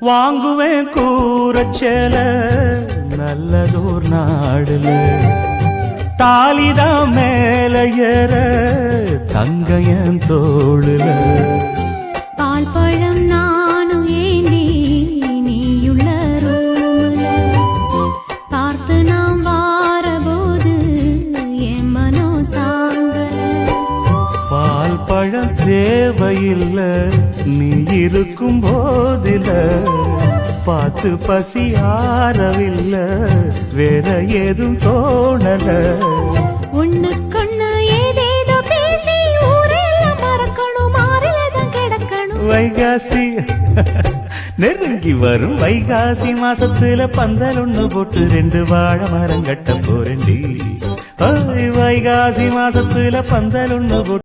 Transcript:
வாங்குவேன் கூரச்சேல நல்லதோர் நாடுல. தாலிதான் மேல ஏற தங்கையன் தோளுல. பழம் தேவையில்ல நீ இருக்கும் போதில பார்த்து பசி ஆறவில்ல. வேற ஏதும் தோணல. ஒண்ணுக்கொண்ணு ஏதேதோ பேசி ஊரெல்லாம் மறக்கணும். மாறிலதான் கிடக்கணும். வைகாசி. நெருங்கி வரும் வைகாசி மாசத்துல பந்தல் ஒண்ணு போட்டு ரெண்டு வாழை மரம் கட்ட போறேன்டி. வைகாசி மாசத்துல பந்தல் ஒண்ணு போட்டு